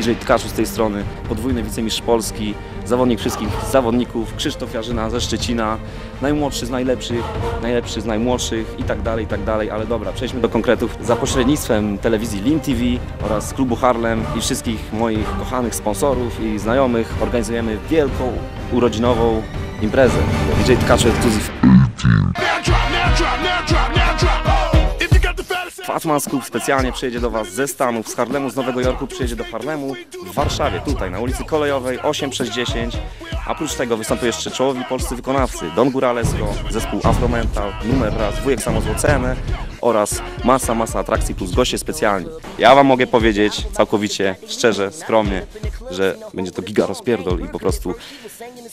DJ Tkaczu z tej strony, podwójny wicemistrz Polski, zawodnik wszystkich zawodników, Krzysztof Jarzyna ze Szczecina, najmłodszy z najlepszych, najlepszy z najmłodszych i tak dalej, i tak dalej, ale dobra, przejdźmy do konkretów. Za pośrednictwem telewizji Lim TV oraz klubu Harlem i wszystkich moich kochanych sponsorów i znajomych organizujemy wielką urodzinową imprezę. DJ Tkaczu Exclusive Fatman Scoop specjalnie przyjedzie do Was ze Stanów, z Harlemu, z Nowego Jorku przyjedzie do Harlemu, w Warszawie, tutaj na ulicy Kolejowej 8 przez 10. A oprócz tego wystąpią jeszcze czołowi polscy wykonawcy Don Guralesco, zespół Afromental, Numer Raz, Wujek Samozłocenę oraz masa, masa atrakcji plus goście specjalni. Ja Wam mogę powiedzieć całkowicie, szczerze, skromnie, że będzie to giga rozpierdol i po prostu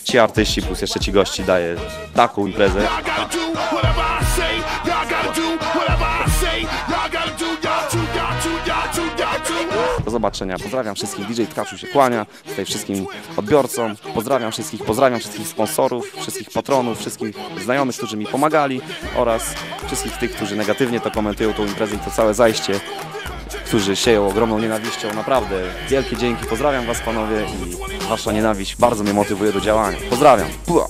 ci artyści plus jeszcze ci gości daje taką imprezę, Do zobaczenia. Pozdrawiam wszystkich. DJ Tkaczu się kłania. Tutaj wszystkim odbiorcom. Pozdrawiam wszystkich. Pozdrawiam wszystkich sponsorów, wszystkich patronów, wszystkich znajomych, którzy mi pomagali oraz wszystkich tych, którzy negatywnie to komentują tą imprezę i to całe zajście, którzy sieją ogromną nienawiścią. Naprawdę wielkie dzięki. Pozdrawiam Was panowie i Wasza nienawiść bardzo mnie motywuje do działania. Pozdrawiam. Pua.